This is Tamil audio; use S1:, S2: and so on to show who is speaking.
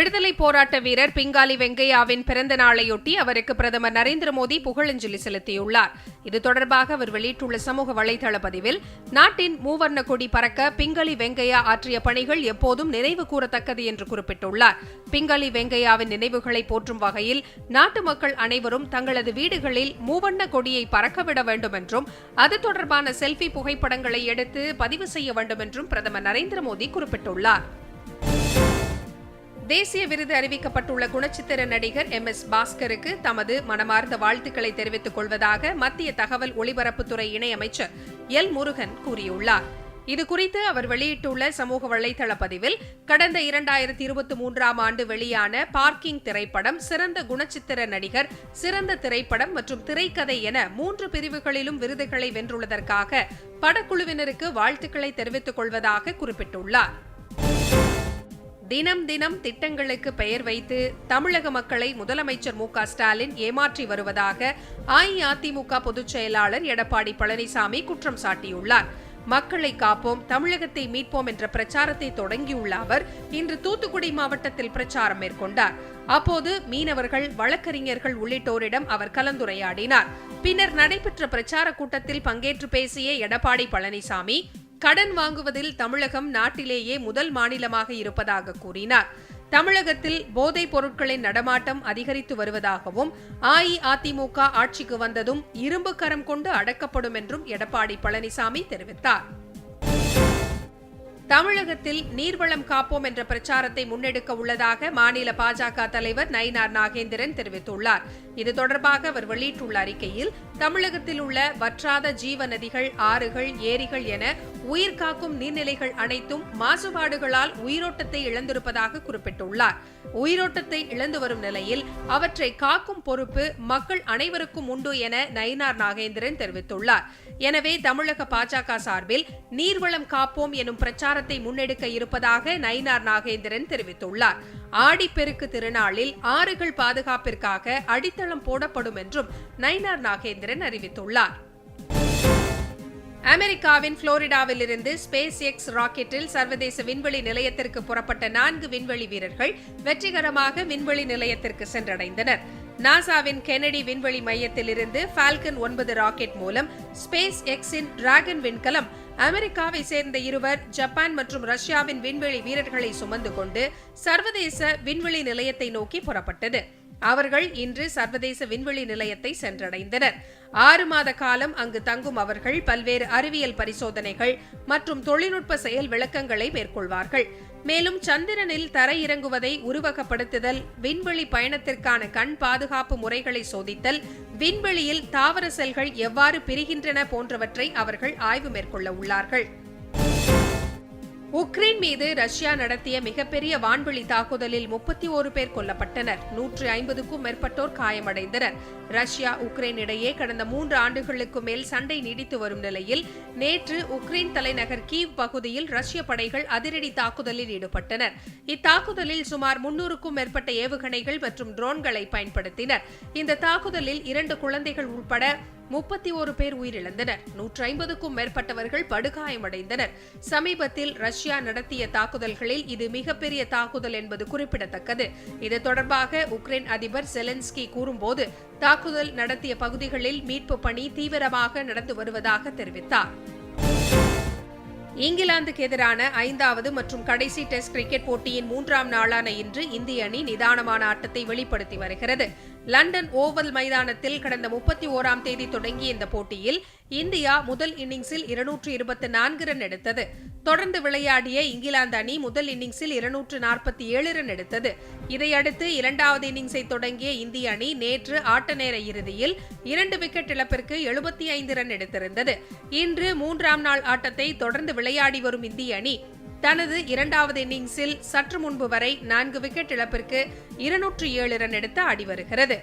S1: விடுதலை போராட்ட வீரர் பிங்காலி வெங்கையாவின் பிறந்த நாளையொட்டி அவருக்கு பிரதமர் நரேந்திர மோடி புகழஞ்சலி செலுத்தியுள்ளார். இது தொடர்பாக அவர் வெளியிட்டுள்ள சமூக வலைதள பதிவில் நாட்டின் மூவர்ண கொடி பறக்க பிங்களி வெங்கையா ஆற்றிய பணிகள் எப்போதும் நினைவு கூறத்தக்கது என்று குறிப்பிட்டுள்ளார். பிங்களி வெங்கையாவின் நினைவுகளை போற்றும் வகையில் நாட்டு மக்கள் அனைவரும் தங்களது வீடுகளில் மூவண்ண கொடியை பறக்கவிட வேண்டும் என்றும் அது தொடர்பான செல்ஃபி புகைப்படங்களை எடுத்து பதிவு செய்ய வேண்டும் என்றும் பிரதமர் நரேந்திர மோடி குறிப்பிட்டுள்ளார். தேசிய விருது அறிவிக்கப்பட்டுள்ள குணச்சித்திர நடிகர் எம் எஸ் பாஸ்கருக்கு தமது மனமார்ந்த வாழ்த்துக்களை தெரிவித்துக் கொள்வதாக மத்திய தகவல் ஒலிபரப்புத்துறை இணையமைச்சர் எல் முருகன் கூறியுள்ளார். இதுகுறித்து அவர் வெளியிட்டுள்ள சமூக வலைதள பதிவில் கடந்த இரண்டாயிரத்தி இருபத்தி மூன்றாம் ஆண்டு வெளியான பார்க்கிங் திரைப்படம் சிறந்த குணச்சித்திர நடிகர் சிறந்த திரைப்படம் மற்றும் திரைக்கதை என மூன்று பிரிவுகளிலும் விருதுகளை வென்றுள்ளதற்காக படக்குழுவினருக்கு வாழ்த்துக்களை தெரிவித்துக் கொள்வதாக குறிப்பிட்டுள்ளார். தினம் தினம் திட்டங்களுக்கு பெயர் வைத்து தமிழக மக்களை முதலமைச்சர் மு ஸ்டாலின் ஏமாற்றி வருவதாக அஇஅதிமுக பொதுச் செயலாளர் எடப்பாடி பழனிசாமி குற்றம் சாட்டியுள்ளார். மக்களை காப்போம் தமிழகத்தை மீட்போம் என்ற பிரச்சாரத்தை தொடங்கியுள்ள அவர் இன்று தூத்துக்குடி மாவட்டத்தில் பிரச்சாரம் மேற்கொண்டார். அப்போது மீனவர்கள் வழக்கறிஞர்கள் உள்ளிட்டோரிடம் அவர் கலந்துரையாடினார். பின்னர் நடைபெற்ற பிரச்சார கூட்டத்தில் பங்கேற்று பேசிய எடப்பாடி பழனிசாமி கடன் வாங்குவதில் தமிழகம் நாட்டிலேயே முதல் மாநிலமாக இருப்பதாக கூறினார். தமிழகத்தில் போதைப் பொருட்களின் நடமாட்டம் அதிகரித்து வருவதாகவும் அஇஅதிமுக ஆட்சிக்கு வந்ததும் இரும்பு கரம் கொண்டு அடக்கப்படும் என்றும் எடப்பாடி பழனிசாமி தெரிவித்தார். தமிழகத்தில் நீர்வளம் காப்போம் என்ற பிரச்சாரத்தை முன்னெடுக்க உள்ளதாக மாநில பாஜக தலைவர் நயினார் நாகேந்திரன் தெரிவித்துள்ளார். இது தொடர்பாக அவர் வெளியிட்டுள்ள அறிக்கையில் தமிழகத்தில் உள்ள வற்றாத ஜீவ நதிகள் ஆறுகள் ஏரிகள் என உயிர் காக்கும் நீர்நிலைகள் அனைத்தும் மாசுபாடுகளால் உயிரோட்டத்தை இழந்திருப்பதாக குறிப்பிட்டுள்ளார். உயிரோட்டத்தை இழந்து வரும் நிலையில் அவற்றை காக்கும் பொறுப்பு மக்கள் அனைவருக்கும் உண்டு என நயினார் நாகேந்திரன் தெரிவித்துள்ளார். எனவே தமிழக பாஜக சார்பில் நீர்வளம் காப்போம் எனும் பிரச்சாரத்தை முன்னெடுக்க இருப்பதாக நயினார் நாகேந்திரன் தெரிவித்துள்ளார். ஆடிப்பெருக்கு திருநாளில் ஆறுகள் பாதுகாப்பிற்காக அடித்தளம் போடப்படும் என்றும் நயினார் நாகேந்திரன் அறிவித்துள்ளார். அமெரிக்காவின் புளோரிடாவில் இருந்து ஸ்பேஸ் எக்ஸ் ராக்கெட்டில் சர்வதேச விண்வெளி நிலையத்திற்கு புறப்பட்ட நான்கு விண்வெளி வீரர்கள் வெற்றிகரமாக விண்வெளி நிலையத்திற்கு சென்றடைந்தனர். நாசாவின் கெனடி விண்வெளி மையத்திலிருந்து ஃபால்கன் ஒன்பது ராக்கெட் மூலம் ஸ்பேஸ் எக்ஸின் டிராகன் விண்கலம் அமெரிக்காவை சேர்ந்த இருவர் ஜப்பான் மற்றும் ரஷ்யாவின் விண்வெளி வீரர்களை சுமந்து கொண்டு சர்வதேச விண்வெளி நிலையத்தை நோக்கி புறப்பட்டது. அவர்கள் இன்று சர்வதேச விண்வெளி நிலையத்தை சென்றடைந்தனர். ஆறு மாத காலம் அங்கு தங்கும் அவர்கள் பல்வேறு அறிவியல் பரிசோதனைகள் மற்றும் தொழில்நுட்ப செயல் விளக்கங்களை மேற்கொள்வார்கள். மேலும் சந்திரனில் தரையிறங்குவதை உருவகப்படுத்துதல் விண்வெளி பயணத்திற்கான கண் பாதுகாப்பு முறைகளை சோதித்தல் விண்வெளியில் தாவர செல்கள் எவ்வாறு பிரிகின்றன போன்றவற்றை அவர்கள் ஆய்வு மேற்கொள்ள உள்ளார்கள். உக்ரைன் மீது ரஷ்யா நடத்திய மிகப்பெரிய வான்வெளி தாக்குதலில் முப்பத்தி ஒரு பேர் கொல்லப்பட்டனர். நூற்றி ஐம்பதுக்கும் மேற்பட்டோர் காயமடைந்தனர். ரஷ்யா உக்ரைன் இடையே கடந்த மூன்று ஆண்டுகளுக்கு மேல் சண்டை நீடித்து வரும் நிலையில் நேற்று உக்ரைன் தலைநகர் கீவ் பகுதியில் ரஷ்ய படைகள் அதிரடி தாக்குதலில் ஈடுபட்டனர். இத்தாக்குதலில் சுமார் முன்னூறுக்கும் மேற்பட்ட ஏவுகணைகள் மற்றும் ட்ரோன்களை பயன்படுத்தினர். இந்த தாக்குதலில் இரண்டு குழந்தைகள் உட்பட முப்பத்தி ஒரு பேர் உயிரிழந்தனர். நூற்றி ஐம்பதுக்கும் மேற்பட்டவர்கள் படுகாயமடைந்தனர். சமீபத்தில் ரஷ்யா நடத்திய தாக்குதல்களில் இது மிகப்பெரிய தாக்குதல் என்பது குறிப்பிடத்தக்கது. இது தொடர்பாக உக்ரைன் அதிபர் செலன்ஸ்கி கூறும்போது தாக்குதல் நடத்திய பகுதிகளில் மீட்பு பணி தீவிரமாக நடந்து வருவதாக தெரிவித்தார். இங்கிலாந்துக்கு எதிரான ஐந்தாவது மற்றும் கடைசி டெஸ்ட் கிரிக்கெட் போட்டியின் மூன்றாம் நாளான இன்று இந்திய அணி நிதானமான ஆட்டத்தை வெளிப்படுத்தி வருகிறது. லண்டன் ஓவல் மைதானத்தில் கடந்த முப்பத்தி ஓராம் தேதி தொடங்கிய இந்த போட்டியில் இந்தியா முதல் இன்னிங்ஸில் இருநூற்று இருபத்தி நான்கு ரன் எடுத்தது. தொடர்ந்து விளையாடிய இங்கிலாந்து அணி முதல் இன்னிங்ஸில் இருநூற்று நாற்பத்தி ஏழு ரன் எடுத்தது. இதையடுத்து இரண்டாவது இன்னிங்ஸை தொடங்கிய இந்திய அணி நேற்று ஆட்ட நேர இறுதியில் இரண்டு விக்கெட் இழப்பிற்கு எழுபத்தி ஐந்து ரன் எடுத்திருந்தது. இன்று மூன்றாம் நாள் ஆட்டத்தை தொடர்ந்து விளையாடி வரும் இந்திய அணி தனது இரண்டாவது இன்னிங்ஸில் சற்று முன்பு வரை நான்கு விக்கெட் இழப்பிற்கு இருநூற்று ஏழு ரன் எடுத்து ஆடி வருகிறது.